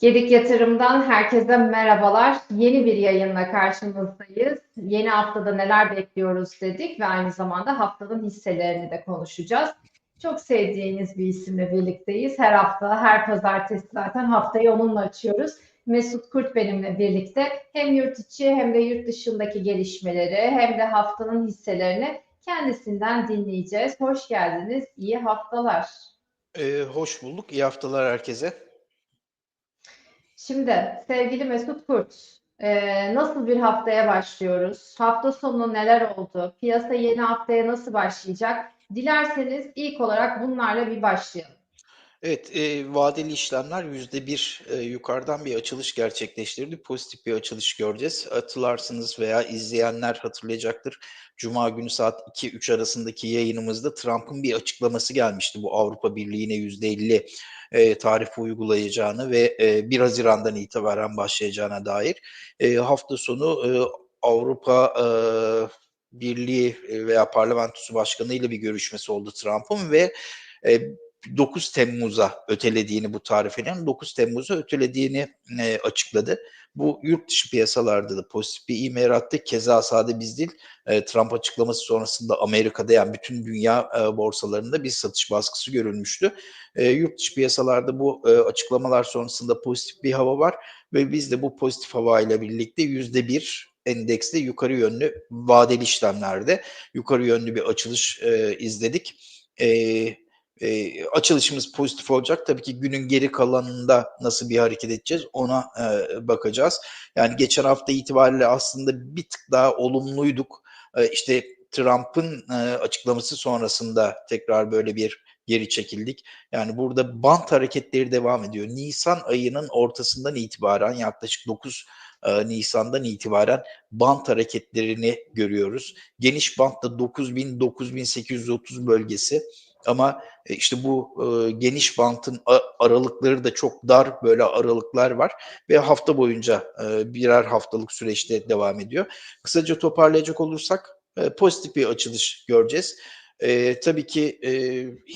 Gedik Yatırım'dan herkese merhabalar. Yeni bir yayınla karşınızdayız. Yeni haftada neler bekliyoruz dedik ve aynı zamanda haftanın hisselerini de konuşacağız. Çok sevdiğiniz bir isimle birlikteyiz. Her hafta, her pazartesi zaten haftayı onunla açıyoruz. Mesut Kurt benimle birlikte hem yurt içi hem de yurt dışındaki gelişmeleri hem de haftanın hisselerini kendisinden dinleyeceğiz. Hoş geldiniz. İyi haftalar. Ee, hoş bulduk. İyi haftalar herkese. Şimdi sevgili Mesut Kurt, e, nasıl bir haftaya başlıyoruz? Hafta sonu neler oldu? Piyasa yeni haftaya nasıl başlayacak? Dilerseniz ilk olarak bunlarla bir başlayalım. Evet, e, vadeli işlemler yüzde bir e, yukarıdan bir açılış gerçekleştirdi. Pozitif bir açılış göreceğiz. Hatırlarsınız veya izleyenler hatırlayacaktır. Cuma günü saat 2-3 arasındaki yayınımızda Trump'ın bir açıklaması gelmişti. Bu Avrupa Birliği'ne yüzde elli e, tarif uygulayacağını ve e, 1 Haziran'dan itibaren başlayacağına dair. E, hafta sonu e, Avrupa e, Birliği veya Parlamentosu Başkanı ile bir görüşmesi oldu Trump'ın ve e, 9 Temmuz'a ötelediğini bu tarifenin 9 Temmuz'a ötelediğini e, açıkladı. Bu yurt dışı piyasalarda da pozitif bir ivme yarattı. Keza sade biz değil e, Trump açıklaması sonrasında Amerika'da yani bütün dünya e, borsalarında bir satış baskısı görülmüştü. E, yurt dışı piyasalarda bu e, açıklamalar sonrasında pozitif bir hava var ve biz de bu pozitif hava ile birlikte yüzde bir endekste yukarı yönlü vadeli işlemlerde yukarı yönlü bir açılış e, izledik. E, e, açılışımız pozitif olacak. Tabii ki günün geri kalanında nasıl bir hareket edeceğiz ona e, bakacağız. Yani geçen hafta itibariyle aslında bir tık daha olumluyduk. E, işte Trump'ın e, açıklaması sonrasında tekrar böyle bir geri çekildik. Yani burada bant hareketleri devam ediyor. Nisan ayının ortasından itibaren yaklaşık 9 e, Nisan'dan itibaren bant hareketlerini görüyoruz. Geniş bantta 9000-9830 bölgesi ama e, işte bu e, geniş bantın aralıkları da çok dar böyle aralıklar var ve hafta boyunca e, birer haftalık süreçte devam ediyor. Kısaca toparlayacak olursak pozitif bir açılış göreceğiz. E, tabii ki e,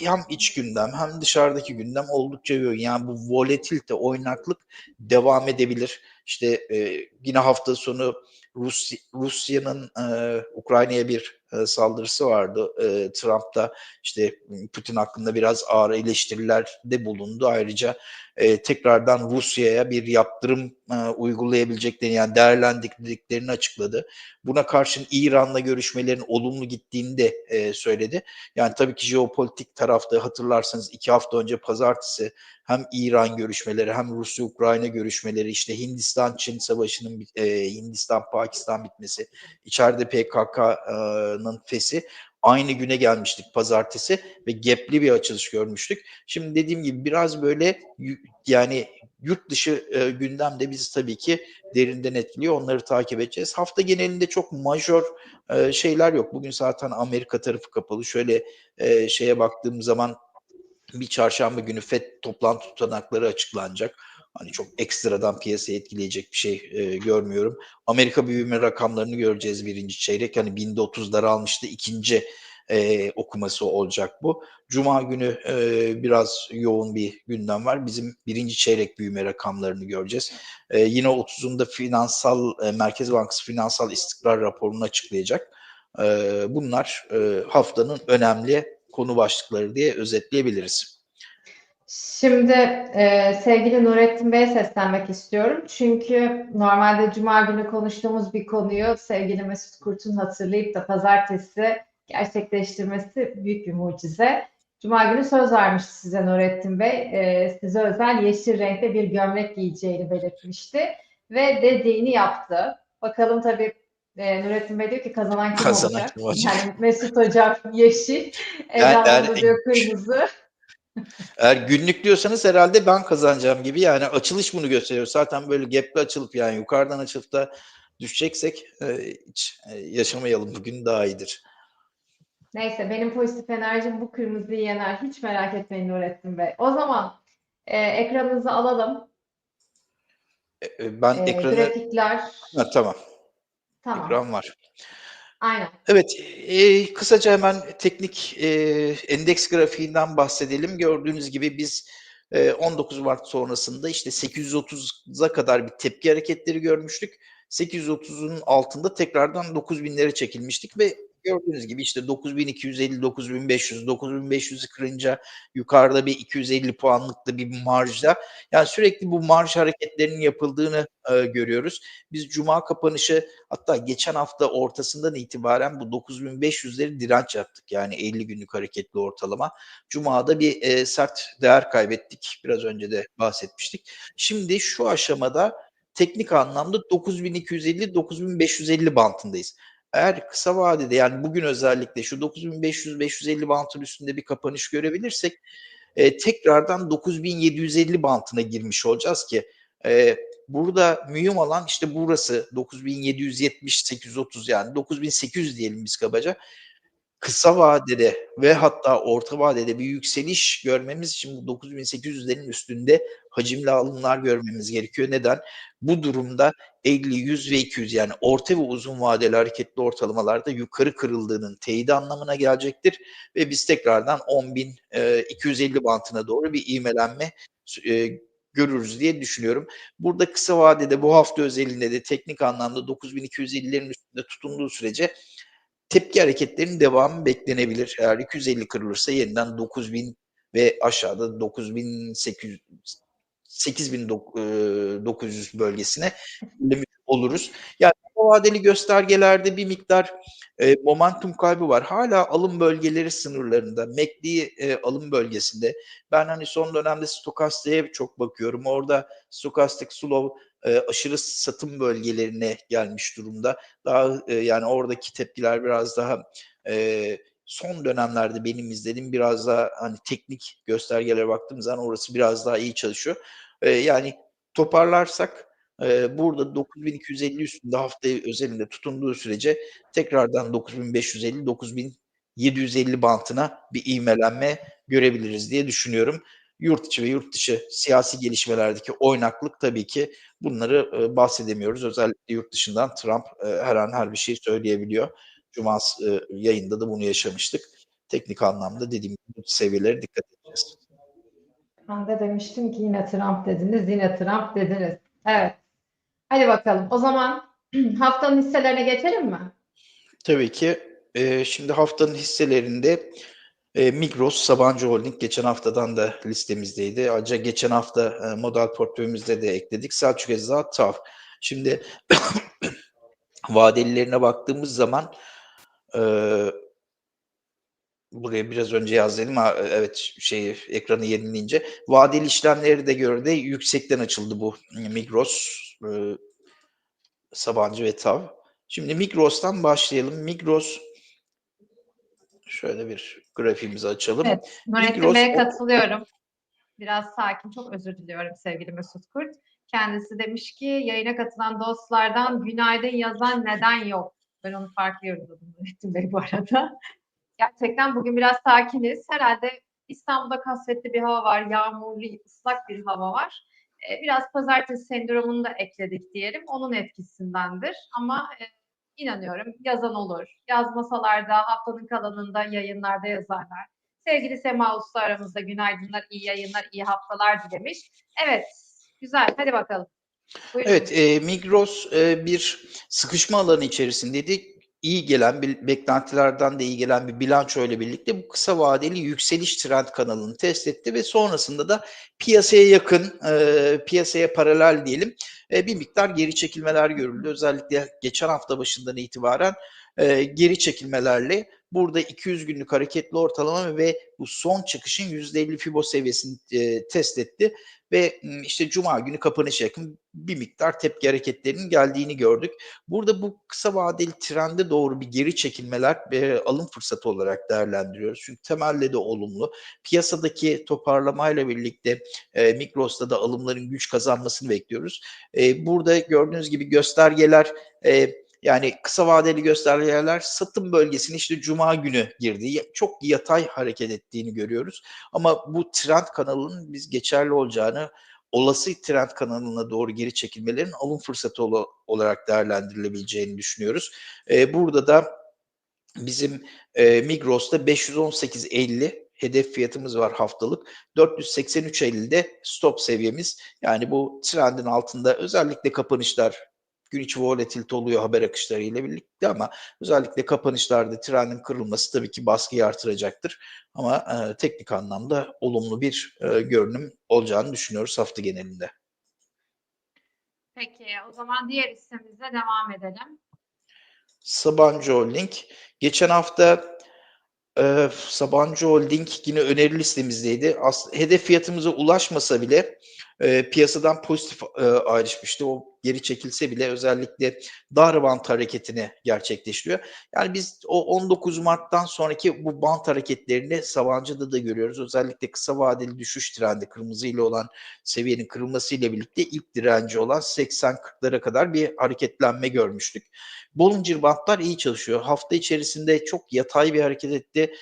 hem iç gündem hem dışarıdaki gündem oldukça yoğun. Yani bu volatilite, oynaklık devam edebilir. İşte e, yine hafta sonu Rusya, Rusya'nın e, Ukrayna'ya bir e, saldırısı vardı. E, Trump da işte Putin hakkında biraz ağır eleştirilerde bulundu. Ayrıca e, tekrardan Rusya'ya bir yaptırım e, uygulayabileceklerini yani değerlendirdiklerini açıkladı. Buna karşın İran'la görüşmelerin olumlu gittiğini de e, söyledi. Yani tabii ki jeopolitik tarafta hatırlarsanız iki hafta önce pazartesi hem İran görüşmeleri hem Rusya-Ukrayna görüşmeleri işte Hindistan-Çin savaşının e, Hindistan-Pakistan bitmesi, içeride PKK'nın fesi aynı güne gelmiştik pazartesi ve gepli bir açılış görmüştük. Şimdi dediğim gibi biraz böyle yani yurt dışı e, gündemde bizi tabii ki derinden etkiliyor. Onları takip edeceğiz. Hafta genelinde çok majör e, şeyler yok. Bugün zaten Amerika tarafı kapalı. Şöyle e, şeye baktığım zaman bir çarşamba günü FED toplantı tutanakları açıklanacak. Hani çok ekstradan piyasayı etkileyecek bir şey e, görmüyorum. Amerika büyüme rakamlarını göreceğiz birinci çeyrek. Hani binde 30'ları almıştı. ikinci e, okuması olacak bu. Cuma günü e, biraz yoğun bir gündem var. Bizim birinci çeyrek büyüme rakamlarını göreceğiz. E, yine 30'unda finansal e, Merkez Bankası finansal istikrar raporunu açıklayacak. E, bunlar e, haftanın önemli konu başlıkları diye özetleyebiliriz. Şimdi e, sevgili Nurettin Bey'e seslenmek istiyorum. Çünkü normalde Cuma günü konuştuğumuz bir konuyu sevgili Mesut Kurt'un hatırlayıp da pazartesi gerçekleştirmesi büyük bir mucize. Cuma günü söz vermişti size Nurettin Bey. E, size özel yeşil renkte bir gömlek giyeceğini belirtmişti. Ve dediğini yaptı. Bakalım tabii e, Nurettin Bey diyor ki kazanan kim Kazanan olacak? kim olacak? Yani Mesut Hocam yeşil, Yani- Hanım yani- diyor kırmızı. Eğer günlük diyorsanız herhalde ben kazanacağım gibi yani açılış bunu gösteriyor. Zaten böyle gap'li açılıp yani yukarıdan açılıp da düşeceksek e, hiç e, yaşamayalım bugün daha iyidir. Neyse benim pozitif enerjim bu kırmızıyı yener. Hiç merak etmeyin Nurettin Bey. O zaman e, ekranınızı alalım. E, e, ben E, ekranı grafikler. Ha, tamam Tamam. ekran var. Aynen. Evet, e, kısaca hemen teknik e, endeks grafiğinden bahsedelim. Gördüğünüz gibi biz Eee, 19 Mart sonrasında işte 830'a kadar bir tepki hareketleri görmüştük. 830'un altında tekrardan 9.000'lere çekilmiştik ve gördüğünüz gibi işte 9.250, 9.500, 9.500'ü kırınca yukarıda bir 250 puanlık bir marjda yani sürekli bu marj hareketlerinin yapıldığını, eee, görüyoruz. Biz cuma kapanışı hatta geçen hafta ortasından itibaren bu 9.500'leri direnç yaptık. Yani 50 günlük hareketli ortalama. Cuma'da bir, eee, sert değer kaybettik. Biraz önce de bahsetmiştik. Şimdi şu aşamada teknik anlamda 9.250-9.550 bantındayız. Eğer kısa vadede yani bugün özellikle şu 9.500-550 bantın üstünde bir kapanış görebilirsek, eee, tekrardan 9.750 bantına girmiş olacağız ki, eee, burada mühim olan işte burası 9.770-830 yani 9.800 diyelim biz kabaca. Kısa vadede ve hatta orta vadede bir yükseliş görmemiz için bu 9.800'lerin üstünde hacimli alımlar görmemiz gerekiyor. Neden? Bu durumda 50, 100 ve 200 yani orta ve uzun vadeli hareketli ortalamalarda yukarı kırıldığının teyidi anlamına gelecektir ve biz tekrardan 10.000, eee, 250 bantına doğru bir ivmelenme eee, görürüz diye düşünüyorum. Burada kısa vadede bu hafta özelinde de teknik anlamda 9.250'lerin üstünde tutunduğu sürece tepki hareketlerinin devamı beklenebilir. Eğer 250 kırılırsa yeniden 9.000 ve aşağıda 9.800 8.000 dok eee, 900 bölgesine oluruz. Yani kısa vadeli göstergelerde bir miktar, eee, momentum kaybı var. Hâlâ alım bölgeleri sınırlarında. MACD, eee, alım bölgesinde. Ben, hani, son dönemde stokastik'e çok bakıyorum. Orada stokastik slow, eee, aşırı satım bölgelerine gelmiş durumda. Daha, eee, yani oradaki tepkiler biraz daha, eee, son dönemlerde benim izlediğim biraz daha, hani, teknik göstergelere baktığım zaman orası biraz daha iyi çalışıyor. Eee, yani toparlarsak, eee, burada 9.250 üstünde hafta özelinde tutunduğu sürece tekrardan 9.550-9.750 bantına bir ivmelenme görebiliriz diye düşünüyorum. Yurt içi ve yurt dışı siyasi gelişmelerdeki oynaklık tabii ki bunları, eee, bahsedemiyoruz. Özellikle yurt dışından Trump, eee, her an her bir şey söyleyebiliyor. Cuma eee, yayında da bunu yaşamıştık. Teknik anlamda dediğim gibi seviyelere dikkat edeceğiz. Ben de demiştim ki yine Trump dediniz, yine Trump dediniz. Evet. Hadi bakalım. O zaman haftanın hisselerine geçelim mi? Tabii ki. Eee, şimdi haftanın hisselerinde, eee, Migros, Sabancı Holding geçen haftadan da listemizdeydi. Ayrıca geçen hafta, eee, model portföyümüzde de ekledik. Selçuk Eczacı, TAV. Şimdi vadelilerine baktığımız zaman, eee buraya biraz önce yaz dedim evet, şeyi, ekranı yenileyince vadeli işlemleri de göre de yüksekten açıldı bu Migros, eee, Sabancı ve TAV. Şimdi Migros'tan başlayalım. Migros şöyle bir grafiğimizi açalım. Evet, Nurettin Migros Bey'e katılıyorum. Biraz sakin, çok özür diliyorum sevgili Mesut Kurt. Kendisi demiş ki yayına katılan dostlardan günaydın yazan neden yok? Ben onu farklı yorumladım Nurettin Bey bu arada. Gerçekten bugün biraz sakiniz. Herhalde İstanbul'da kasvetli bir hava var, yağmurlu, ıslak bir hava var. Eee, biraz pazartesi sendromunu da ekledik diyelim. Onun etkisindendir ama, eee, inanıyorum yazan olur. Yazmasalar da haftanın kalanında yayınlarda yazarlar. Sevgili Sema Usta aramızda günaydınlar, iyi yayınlar, iyi haftalar dilemiş. Evet, güzel. Hadi bakalım. Buyurun. Evet, eee, Migros, eee, bir sıkışma alanı içerisindeydi. İyi gelen, bir beklentilerden de iyi gelen bir bilançoyla birlikte bu kısa vadeli yükseliş trend kanalını test etti ve sonrasında da piyasaya yakın, eee, piyasaya paralel diyelim, eee, bir miktar geri çekilmeler görüldü. Özellikle geçen hafta başından itibaren, eee, geri çekilmelerle burada 200 günlük hareketli ortalama ve bu son çıkışın %50 fibo seviyesini, eee, test etti ve, işte cuma günü kapanışa yakın bir miktar tepki hareketlerinin geldiğini gördük. Burada bu kısa vadeli trende doğru bir geri çekilmeler, eee, alım fırsatı olarak değerlendiriyoruz. Çünkü temelde de olumlu. Piyasadaki toparlamayla birlikte, eee, Migros'ta da alımların güç kazanmasını bekliyoruz. Eee, burada gördüğünüz gibi göstergeler, eee, yani kısa vadeli göstergeler satım bölgesine işte cuma günü girdi. Çok yatay hareket ettiğini görüyoruz ama bu trend kanalının biz geçerli olacağını, olası trend kanalına doğru geri çekilmelerin alım fırsatı ola olarak değerlendirilebileceğini düşünüyoruz. Eee, burada da bizim, eee, Migros'ta 518.50 hedef fiyatımız var haftalık. 483.50'de stop seviyemiz. Yani bu trendin altında özellikle kapanışlar gün içi volatilite oluyor haber akışları ile birlikte ama özellikle kapanışlarda trendin kırılması tabii ki baskıyı artıracaktır. Ama e, teknik anlamda olumlu bir e, görünüm olacağını düşünüyoruz hafta genelinde. Peki o zaman diğer hissemize devam edelim. Sabancı Holding. Geçen hafta e, Sabancı Holding yine öneri listemizdeydi. As hedef fiyatımıza ulaşmasa bile e, piyasadan pozitif e, ayrışmıştı. O geri çekilse bile özellikle dar bant hareketini gerçekleştiriyor. Yani biz o 19 Mart'tan sonraki bu bant hareketlerini Sabancı'da da görüyoruz. Özellikle kısa vadeli düşüş trendi kırmızı ile olan seviyenin kırılmasıyla birlikte ilk direnci olan 80-40'lara kadar bir hareketlenme görmüştük. Bollinger bantlar iyi çalışıyor. Hafta içerisinde çok yatay bir hareket etti.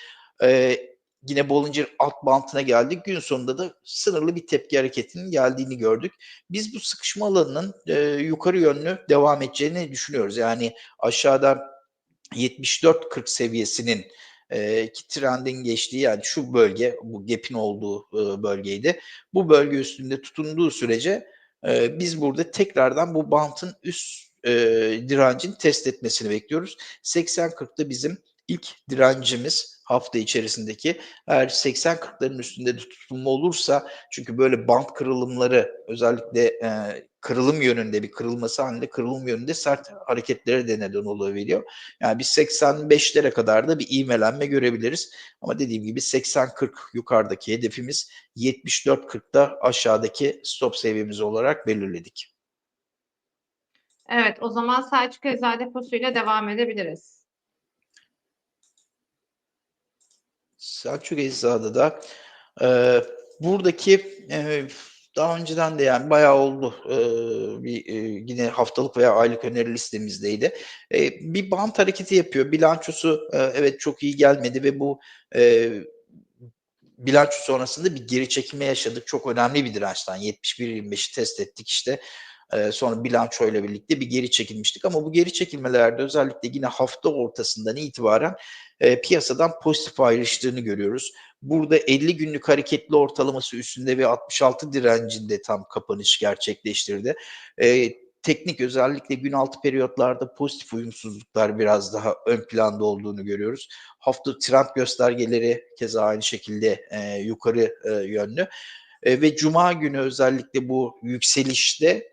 Ee, yine Bollinger alt bantına geldik. Gün sonunda da sınırlı bir tepki hareketinin geldiğini gördük. Biz bu sıkışma alanının e, yukarı yönlü devam edeceğini düşünüyoruz. Yani aşağıda 74-40 seviyesinin e, ki trendin geçtiği yani şu bölge bu gap'in olduğu e, bölgeydi. Bu bölge üstünde tutunduğu sürece e, biz burada tekrardan bu bantın üst e, direncin test etmesini bekliyoruz. 80-40'da bizim ilk direncimiz hafta içerisindeki eğer 80-40'ların üstünde de tutunma olursa çünkü böyle bant kırılımları özellikle e, kırılım yönünde bir kırılması halinde kırılım yönünde sert hareketlere de neden olabiliyor. Yani biz 85'lere kadar da bir ivmelenme görebiliriz. Ama dediğim gibi 80-40 yukarıdaki hedefimiz 74-40'da aşağıdaki stop seviyemiz olarak belirledik. Evet, o zaman Selçuk Özel deposuyla devam edebiliriz. Selçuk Eczacı'da da e, buradaki e, daha önceden de yani bayağı oldu e, bir e, yine haftalık veya aylık öneri listemizdeydi. E, bir bant hareketi yapıyor. Bilançosu e, evet çok iyi gelmedi ve bu e, bilanço sonrasında bir geri çekilme yaşadık. Çok önemli bir dirençten 71-25'i test ettik işte. Ee, sonra bilanço ile birlikte bir geri çekilmiştik ama bu geri çekilmelerde özellikle yine hafta ortasından itibaren e, piyasadan pozitif ayrıştığını görüyoruz. Burada 50 günlük hareketli ortalaması üstünde ve 66 direncinde tam kapanış gerçekleştirdi. E, teknik özellikle gün altı periyotlarda pozitif uyumsuzluklar biraz daha ön planda olduğunu görüyoruz. Hafta trend göstergeleri keza aynı şekilde e, yukarı e, yönlü. E, ve cuma günü özellikle bu yükselişte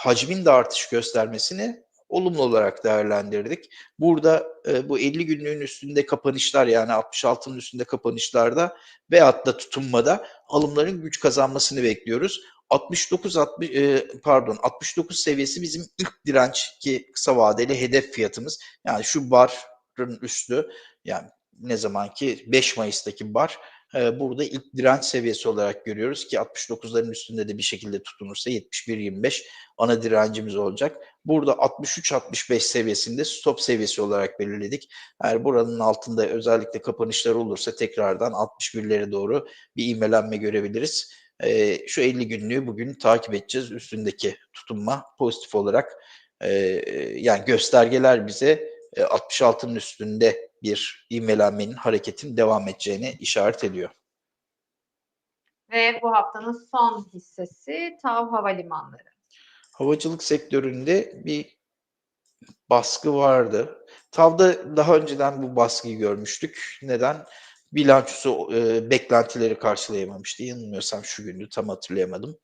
hacmin de artış göstermesini olumlu olarak değerlendirdik. Burada e, bu 50 günlüğün üstünde kapanışlar yani 66'nın üstünde kapanışlarda veyahut da tutunmada alımların güç kazanmasını bekliyoruz. 69 60 e, pardon 69 seviyesi bizim ilk direnç ki kısa vadeli hedef fiyatımız. Yani şu barın üstü yani ne zaman ki 5 Mayıs'taki bar e, burada ilk direnç seviyesi olarak görüyoruz ki 69'ların üstünde de bir şekilde tutunursa 71-25 ana direncimiz olacak. Burada 63-65 seviyesinde stop seviyesi olarak belirledik. Eğer buranın altında özellikle kapanışlar olursa tekrardan 61'lere doğru bir imelenme görebiliriz. E, şu 50 günlüğü bugün takip edeceğiz. Üstündeki tutunma pozitif olarak e, yani göstergeler bize e, 66'nın üstünde bir ivmelenmenin hareketin devam edeceğini işaret ediyor. Ve bu haftanın son hissesi TAV Havalimanları. Havacılık sektöründe bir baskı vardı. TAV'da daha önceden bu baskıyı görmüştük. Neden? Bilançosu e, beklentileri karşılayamamıştı. Yanılmıyorsam şu gündü tam hatırlayamadım.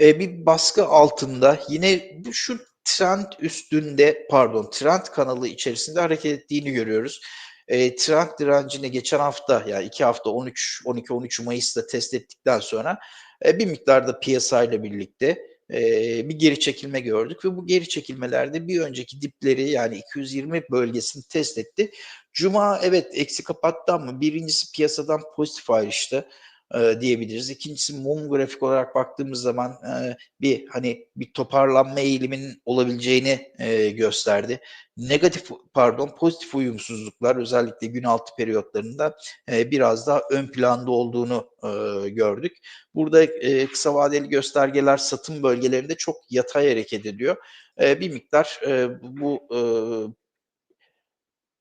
E, bir baskı altında yine bu şu trend üstünde pardon trend kanalı içerisinde hareket ettiğini görüyoruz. E, trend direncini geçen hafta yani iki hafta 13 12 13 Mayıs'ta test ettikten sonra e, bir miktarda piyasayla birlikte e, bir geri çekilme gördük ve bu geri çekilmelerde bir önceki dipleri yani 220 bölgesini test etti. Cuma evet eksi kapattı ama birincisi piyasadan pozitif ayrıştı e, diyebiliriz. İkincisi mum grafik olarak baktığımız zaman e, bir hani bir toparlanma eğiliminin olabileceğini e, gösterdi. Negatif pardon pozitif uyumsuzluklar özellikle gün altı periyotlarında e, biraz daha ön planda olduğunu e, gördük. Burada e, kısa vadeli göstergeler satım bölgelerinde çok yatay hareket ediyor. E, bir miktar e, bu e,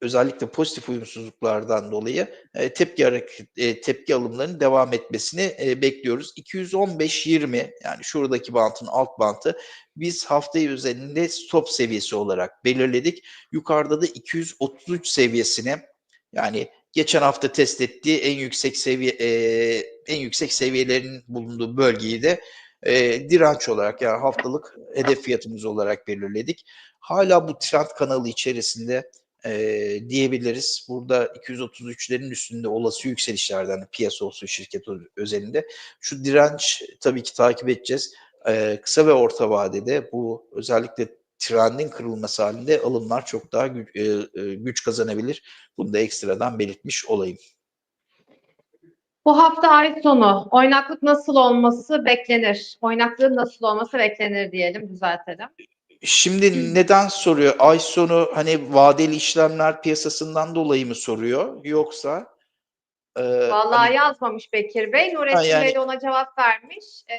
özellikle pozitif uyumsuzluklardan dolayı e, tepki hareket, e, tepki alımlarının devam etmesini e, bekliyoruz. 215-20 yani şuradaki bantın alt bantı biz haftayı üzerinde stop seviyesi olarak belirledik. Yukarıda da 233 seviyesine yani geçen hafta test ettiği en yüksek seviye e, en yüksek seviyelerin bulunduğu bölgeyi de e, direnç olarak yani haftalık hedef fiyatımız olarak belirledik. Hala bu trend kanalı içerisinde e, diyebiliriz. Burada 233'lerin üstünde olası yükselişlerden hani piyasa olsun şirket özelinde. Şu direnç tabii ki takip edeceğiz. E, kısa ve orta vadede bu özellikle trendin kırılması halinde alımlar çok daha güç, e, güç kazanabilir. Bunu da ekstradan belirtmiş olayım. Bu hafta ay sonu oynaklık nasıl olması beklenir? Oynaklığın nasıl olması beklenir diyelim, düzeltelim. Şimdi neden soruyor? Ay sonu hani vadeli işlemler piyasasından dolayı mı soruyor? Yoksa e, Vallahi hani, yazmamış Bekir Bey. Nurettin Ha, yani- Bey de ona cevap vermiş. E,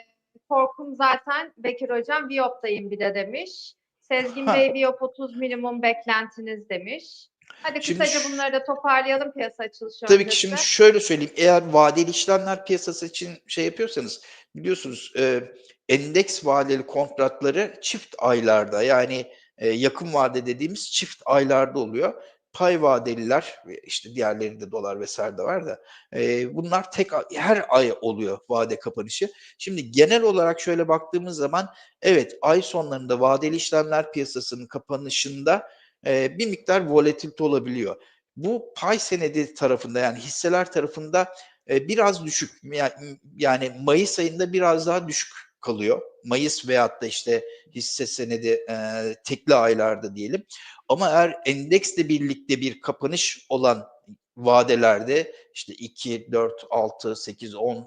korkum zaten Bekir Hocam Viyop'tayım bir de demiş. Sezgin Ha. Bey Viyop 30 minimum beklentiniz demiş. Hadi Şimdi kısaca bunları da toparlayalım piyasa açılışı Tabii öncesi. ki şimdi şöyle söyleyeyim. Eğer vadeli işlemler piyasası için şey yapıyorsanız biliyorsunuz e, endeks vadeli kontratları çift aylarda yani e, yakın vade dediğimiz çift aylarda oluyor. Pay vadeliler işte diğerlerinde dolar vesaire de var da e, bunlar tek her ay oluyor vade kapanışı. Şimdi genel olarak şöyle baktığımız zaman evet ay sonlarında vadeli işlemler piyasasının kapanışında e, bir miktar volatilite olabiliyor bu pay senedi tarafında yani hisseler tarafında e, biraz düşük yani, Mayıs ayında biraz daha düşük kalıyor. Mayıs veyahut da işte hisse senedi e, tekli aylarda diyelim. Ama eğer endeksle birlikte bir kapanış olan vadelerde işte 2, 4, 6, 8, 10 e,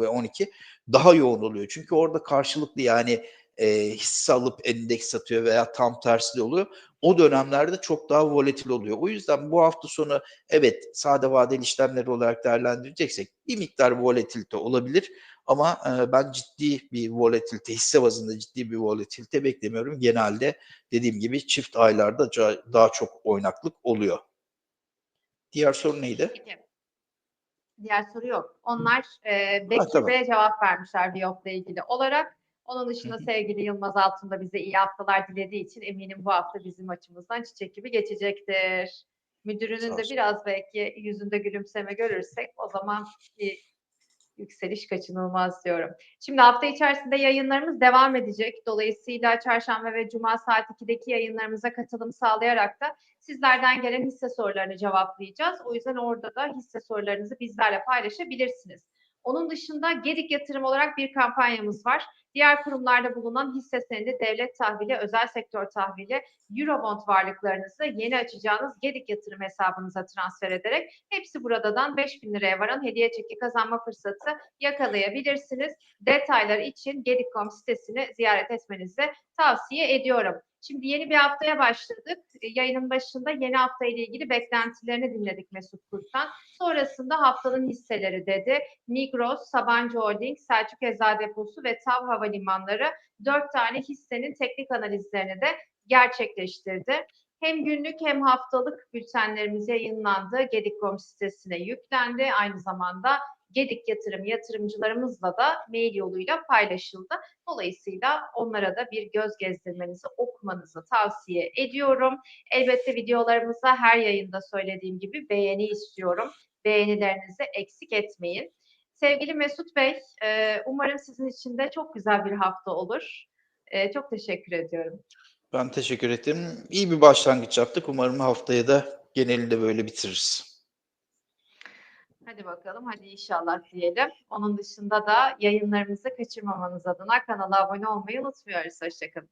ve 12 daha yoğun oluyor. Çünkü orada karşılıklı yani e, hisse alıp endeks satıyor veya tam tersi de oluyor o dönemlerde çok daha volatil oluyor. O yüzden bu hafta sonu evet sade vadeli işlemleri olarak değerlendireceksek bir miktar volatilite olabilir. Ama e, ben ciddi bir volatilite, hisse bazında ciddi bir volatilite beklemiyorum. Genelde dediğim gibi çift aylarda daha çok oynaklık oluyor. Diğer soru neydi? Peki. Diğer soru yok. Onlar e, Bekir. Bey'e cevap vermişler Viyop'la ilgili olarak. Onun dışında sevgili Yılmaz Altun da bize iyi haftalar dilediği için eminim bu hafta bizim açımızdan çiçek gibi geçecektir. Müdürünün de biraz belki yüzünde gülümseme görürsek o zaman bir yükseliş kaçınılmaz diyorum. Şimdi hafta içerisinde yayınlarımız devam edecek. Dolayısıyla çarşamba ve cuma saat 2'deki yayınlarımıza katılım sağlayarak da sizlerden gelen hisse sorularını cevaplayacağız. O yüzden orada da hisse sorularınızı bizlerle paylaşabilirsiniz. Onun dışında Gedik Yatırım olarak bir kampanyamız var. Diğer kurumlarda bulunan hisse senedi, devlet tahvili, özel sektör tahvili, Eurobond varlıklarınızı yeni açacağınız Gedik Yatırım hesabınıza transfer ederek hepsi buradadan 5000 liraya varan hediye çeki kazanma fırsatı yakalayabilirsiniz. Detaylar için Gedik.com sitesini ziyaret etmenizi tavsiye ediyorum. Şimdi yeni bir haftaya başladık. E, Yayının başında yeni hafta ile ilgili beklentilerini dinledik Mesut Kurt'tan. Sonrasında haftanın hisseleri dedi. Migros, Sabancı Holding, Selçuk Eczacı Deposu ve TAV Havalimanları dört tane hissenin teknik analizlerini de gerçekleştirdi. Hem günlük hem haftalık bültenlerimiz yayınlandı. Gedik.com sitesine yüklendi. Aynı zamanda Gedik yatırım yatırımcılarımızla da mail yoluyla paylaşıldı. Dolayısıyla onlara da bir göz gezdirmenizi, okumanızı tavsiye ediyorum. Elbette videolarımıza her yayında söylediğim gibi beğeni istiyorum. Beğenilerinizi eksik etmeyin. Sevgili Mesut Bey, e, umarım sizin için de çok güzel bir hafta olur. E, Çok teşekkür ediyorum. Ben teşekkür ederim. İyi bir başlangıç yaptık. Umarım haftaya da genelinde böyle bitiririz. Hadi bakalım, hadi inşallah diyelim. Onun dışında da yayınlarımızı kaçırmamanız adına kanala abone olmayı unutmuyoruz. Hoşçakalın.